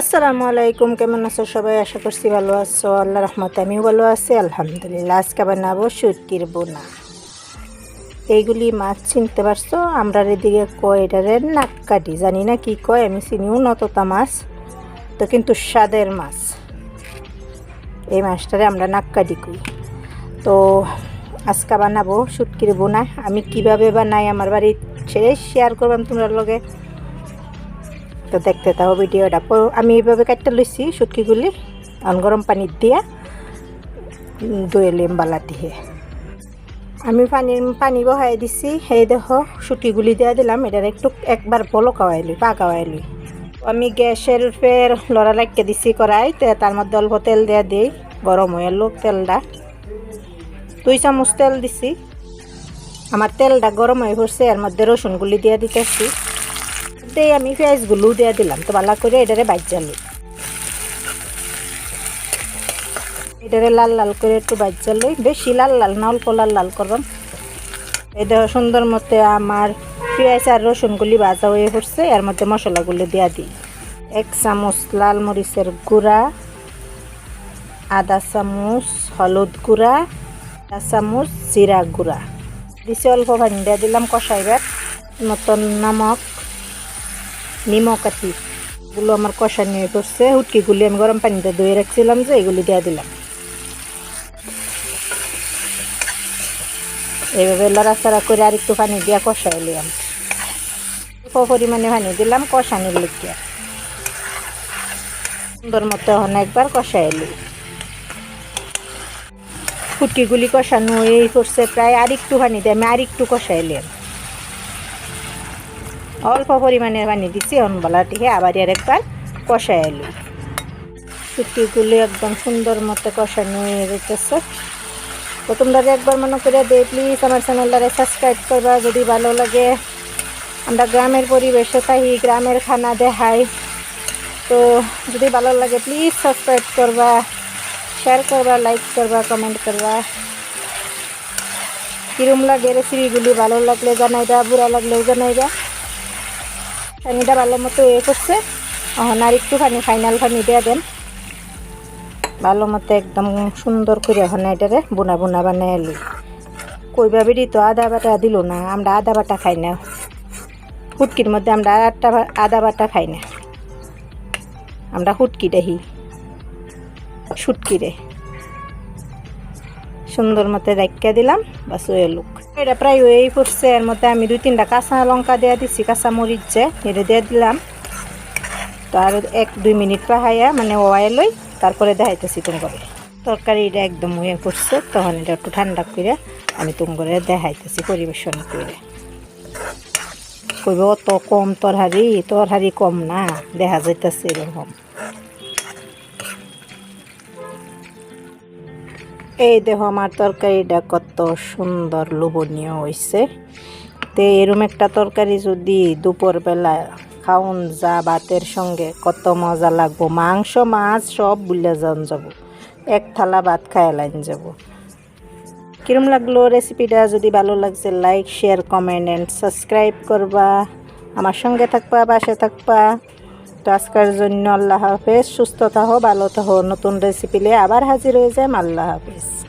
আসসালামু আলাইকুম, কেমন আছো সবাই? আশা করছি ভালো আছো। আল্লাহ রহমতে আমিও ভালো আছি, আলহামদুলিল্লাহ। আজকে বানাবো সুটকির বোনা। এইগুলি মাছ চিনতে পারছ? আমরা এদিকে কয় এটারে নাক্কাটি জানি না কি কয়, আমি চিনিও নততা মাছ, তো কিন্তু স্বাদের মাছ। এই মাছটারে আমরা নাক্কাটি কই। তো আজকে বানাবো সুটকির বোনা। আমি কীভাবে বানাই আমার বাড়ি ছেড়ে শেয়ার করবাম তোমরা লগে। তো দেখতে থাকো ভিডিওটা। আমি এইভাবে কাটতে লইছি শুটকিগুলি। আন গরম পানি দিয়া দই লিম বালা দিয়ে। আমি পানি পানি বহাই দিছি। সেই দেখো শুটকিগুলি দিয়া দিলাম। এটার একটু একবার বলো কাওয়াইলি পা আমি গ্যাসের ফের লড়া লাগিয়ে দিছি কড়াই, তে তার মধ্যে অল্প তেল দিয়া দিই, গরম হয়ে এলো তেলটা। দুই চামচ তেল দিছি। আমার তেলটা গরম হয়ে পড়ছে এর মধ্যে রসুনগুলি দিয়া দিতেছি। দিয়ে আমি পেঁয়াজগুলো দিয়ে দিলাম, তো ভালো করে এটারে বাজ্জালি এটারে লাল লাল করে একটু বাজ্জালি বেশি লাল লাল না, অল্প লাল লাল করবাম। এটা সুন্দর মতে আমার পেঁয়াজ আর রসুনগুলি ভাজা হয়ে পড়ছে এর মধ্যে মশলাগুলো দিয়া দিই। এক চামচ লাল মরিচের গুঁড়া, আধা চামচ হলুদ গুঁড়া, আধা চামচ জিরা গুঁড়া। দিছে অল্প পানি দিয়ে দিলাম কষাইবার। মতন নামক নিমক আতি এগুলো আমার কষা নিয়ে করছে উটকিগুলি আমি গরম পানিতে ধুয়ে রাখছিলাম যে, এগুলি দিয়ে দিলাম। এইভাবে লড়াচড়া করে আর একটু পানি দিয়া কষাই নিলাম। অল্প পরিমাণে পানি দিলাম, কষানির লিখিয়া সুন্দর মতো হন একবার কষাই এলি ফুটকিগুলি কষানো এই করছে প্রায় আর একটু পানি দিয়ে আমি আর একটু কষাইলাম অল্প পরিমাণে পানি দিচ্ছি অনবলাটিকে আবার এর একবার কষাই এলি শুটকিগুলি একদম সুন্দর মতো কষানো হয়ে যেতেছে। তো তোমরা একবার মনে করে দে প্লিজ আমার চ্যানেলটারে সাবস্ক্রাইব করবা যদি ভালো লাগে। আমরা গ্রামের পরিবেশে থাকি, গ্রামের খানা দেখাই। তো যদি ভালো লাগে প্লিজ সাবস্ক্রাইব করবা শেয়ার করবা লাইক করবা কমেন্ট করবা। কিরম লাগে রেসিপিগুলি ভালো লাগলে জানাইবা, বুড়া লাগলেও জানাইবা। পানিটা ভালো মতো এ করছে। এখন আর একটু ফাইনাল পানি দিয়ে দেন। ভালো মতো একদম সুন্দর করে এখন এটারে, বুনা বুনা বানাই এলি। কইবা বেরি তো আদা বাটা দিল না, আমরা আদা বাটা খাই না। হুটকির মধ্যে আমরা আটটা আদা বাটা খাই না। আমরা হুটকি দেখি শুটকিরে সুন্দর মতো রাখিয়া দিলাম, বাস ওই লুক এটা প্রায় ওই পড়ছে, এর মধ্যে আমি দুই তিনটা কাঁচা লঙ্কা দেওয়া দিচ্ছি কাঁচা মরিচ যে, এটা দিয়ে দিলাম। তো আর এক দুই মিনিট পাহাইয়া মানে ওয়াই লই তারপরে দেখাইতেছি তুম করে তরকারিটা একদম হয়ে পড়ছে তখন এটা একটু ঠান্ডা করে আমি তুম করে দেখাইতেছি পরিবেশন করে কইব, অত কম তরহারি তরহারি কম না, দেখা যাইতেছে এরকম। এই দেখো, আমার তরকারিটা কত সুন্দর, লোভনীয় হয়েছে তো এরম একটা তরকারি যদি দুপুরবেলা খাউন যা ভাতের সঙ্গে কত মজা লাগবো। মাংস, মাছ সব বুলে যান যাব। এক থালা ভাত খায় লাইন যাব। কিরম লাগল রেসিপিটা যদি ভালো লাগছে like share comment and subscribe করবা। আমার সঙ্গে থাকবা, পাশে থাকবা। তো আজকের জন্য আল্লাহ হাফেজ। সুস্থ থাকো ভালো থাকো নতুন রেসিপি নিয়ে আবার হাজির হয়ে যাই আল্লাহ হাফেজ।